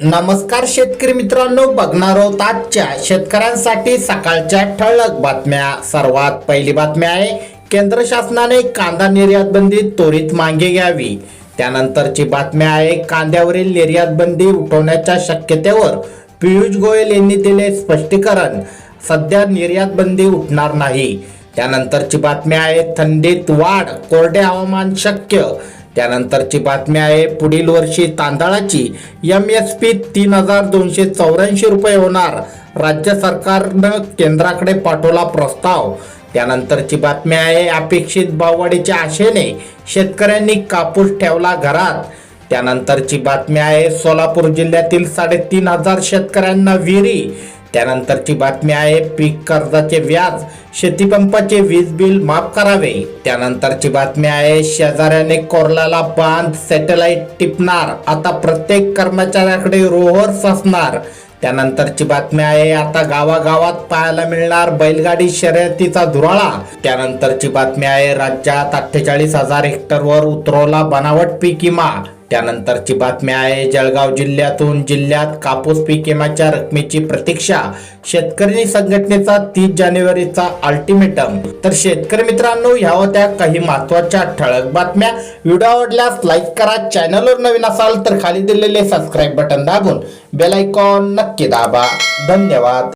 नमस्कार शेतकरी मित्रांनो बघणार आहोत आजच्या शेतकऱ्यांसाठी सकाळच्या ठळक बातम्या. सर्वात पहिली बातमी आहे केंद्र शासनाने कांदा निर्यात बंदी त्वरित मागे घ्यावी. त्यानंतरची बातमी आहे कांद्यावरील निर्यात बंदी उठवण्याच्या शक्यतेवर पियुष गोयल यांनी दिले स्पष्टीकरण. सध्या निर्यात बंदी उठणार नाही. त्यानंतरची बातमी आहे थंडीत वाढ कोरडे हवामान शक्य. त्यानंतरची बातमी आहे पुढील वर्षी तांदळाची एम एस पी तीन हजार दोनशे चौऱ्याऐंशी रुपये होणार. राज्य सरकारनं केंद्राकडे पाठवला प्रस्ताव. त्यानंतरची बातमी आहे अपेक्षित भाववाढीच्या आशेने शेतकऱ्यांनी कापूस ठेवला घरात. त्यानंतरची बातमी आहे सोलापूर जिल्ह्यातील साडेतीन हजार शेतकऱ्यांना विहिरी त्यानंतरची बातमी आहे पीक कर्जाचे व्याज शेतीपंपाचे वीज बिल माफ करावे. त्यानंतरची बातमी आहे शेजाऱ्याने कोर्लाला बांध सॅटेलाइट टिपणार. आता प्रत्येक कर्मचाऱ्याकडे रोहर्स असणार. त्यानंतरची बातमी आहे आता गावागावात पाहायला मिळणार बैलगाडी शर्यतीचा धुराळा. त्यानंतरची बातमी आहे राज्यात अठ्ठेचाळीस हजार हेक्टरवर उतरवला बनावट पीक विमा. त्यानंतरची बातमी आहे जळगाव जिल्ह्यातून जिल्ह्यात कापूस पीक विम्याच्या रकमेची प्रतीक्षा. शेतकरी संघटनेचा तीस जानेवारीचा अल्टिमेटम तर शेतकरी मित्रांनो ह्या होत्या काही महत्त्वाच्या ठळक बातम्या. व्हिडिओ आवडल्यास लाईक करा. चॅनलवर नवीन असाल तर खाली दिलेले सबस्क्राईब बटन दाबून बेल आयकॉन नक्की दाबा. धन्यवाद.